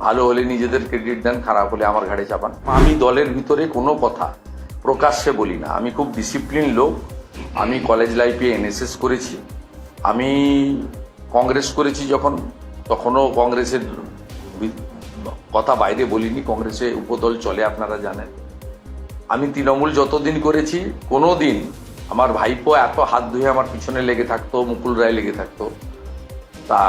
ভালো হলে নিজেদের ক্রেডিট দেন, খারাপ হলে আমার ঘাড়ে চাপান। আমি দলের ভিতরে কোনো কথা প্রকাশ্যে বলি না। আমি খুব ডিসিপ্লিন লোক। আমি কলেজ লাইফে এনএসএস করেছি। আমি কংগ্রেস করেছি যখন। তখনও কংগ্রেসের কথা বাইরে বলিনি। কংগ্রেসে উপদল চলে, আপনারা জানেন। আমি তৃণমূল যতদিন করেছি কোনো দিন আমার ভাইপো এত হাত ধুয়ে আমার পিছনে লেগে থাকতো, মুকুল রায় লেগে থাকতো। তা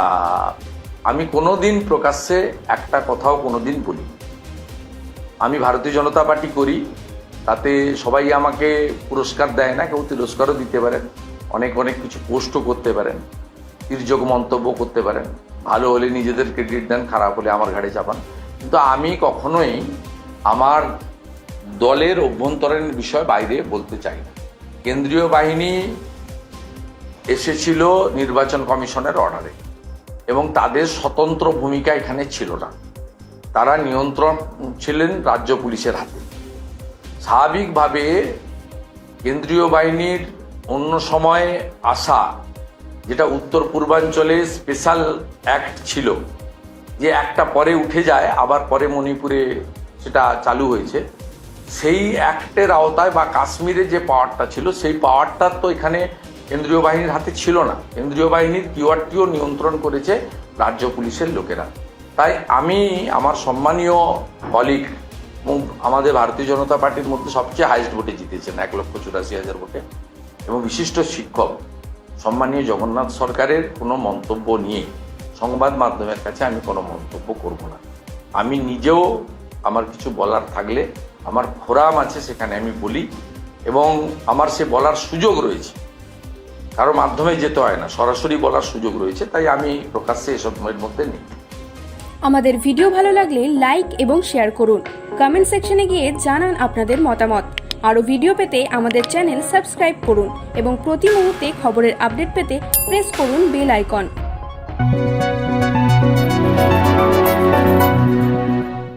আমি কোনো দিন প্রকাশ্যে একটা কথাও কোনো দিন বলি আমি ভারতীয় জনতা পার্টি করি, তাতে সবাই আমাকে পুরস্কার দেয় না, কেউ তিরস্কারও দিতে পারেন, অনেক অনেক কিছু পোস্টও করতে পারেন, তির্যক মন্তব্য করতে পারেন, ভালো হলে নিজেদের ক্রেডিট দেন, খারাপ হলে আমার ঘাড়ে চাপান। কিন্তু আমি কখনোই আমার দলের অভ্যন্তরীণ বিষয় বাইরে বলতে চাই না। কেন্দ্রীয় বাহিনী এসেছিল নির্বাচন কমিশনের অর্ডারে। এবং তাদের স্বতন্ত্র ভূমিকা এখানে ছিল না। তারা নিয়ন্ত্রণ ছিলেন রাজ্য পুলিশের হাতে। স্বাভাবিকভাবে কেন্দ্রীয় বাহিনীর অন্য সময়ে আসা, যেটা উত্তর পূর্বাঞ্চলে স্পেশাল অ্যাক্ট ছিল, যে একটা পরে উঠে যায়, আবার পরে মণিপুরে সেটা চালু হয়েছে। সেই অ্যাক্টের আওতায় বা কাশ্মীরে যে পাওয়ারটা ছিল, সেই পাওয়ারটার তো এখানে কেন্দ্রীয় বাহিনীর হাতে ছিল না। কেন্দ্রীয় বাহিনীর কিওয়ারটিও নিয়ন্ত্রণ করেছে রাজ্য পুলিশের লোকেরা। তাই আমি আমার সম্মানীয় কলিগ আমাদের ভারতীয় জনতা পার্টির মধ্যে সবচেয়ে হাইস্ট ভোটে জিতেছেন, এক লক্ষ চুরাশি হাজার ভোটে এবং বিশিষ্ট শিক্ষক, সম্মানীয় জগন্নাথ সরকারের কোনো মন্তব্য নিয়ে সংবাদ মাধ্যমের কাছে আমি কোনো মন্তব্য করব না। আমি নিজেও আমার কিছু বলার থাকলে, আমার ফোরাম আছে সেখানে আমি বলি এবং আমার সে বলার সুযোগ রয়েছে। কারও মাধ্যমে যেতে হয় না। সরাসরি বলার সুযোগ রয়েছে, তাই আমি প্রকাশ্যে এসবের মধ্যে নেই। আমাদের ভিডিও ভালো লাগলে লাইক এবং শেয়ার করুন। কমেন্ট সেকশনে গিয়ে জানান আপনাদের মতামত। আরও ভিডিও পেতে আমাদের চ্যানেল সাবস্ক্রাইব করুন এবং প্রতি মুহূর্তে খবরের আপডেট পেতে প্রেস করুন বেল আইকন।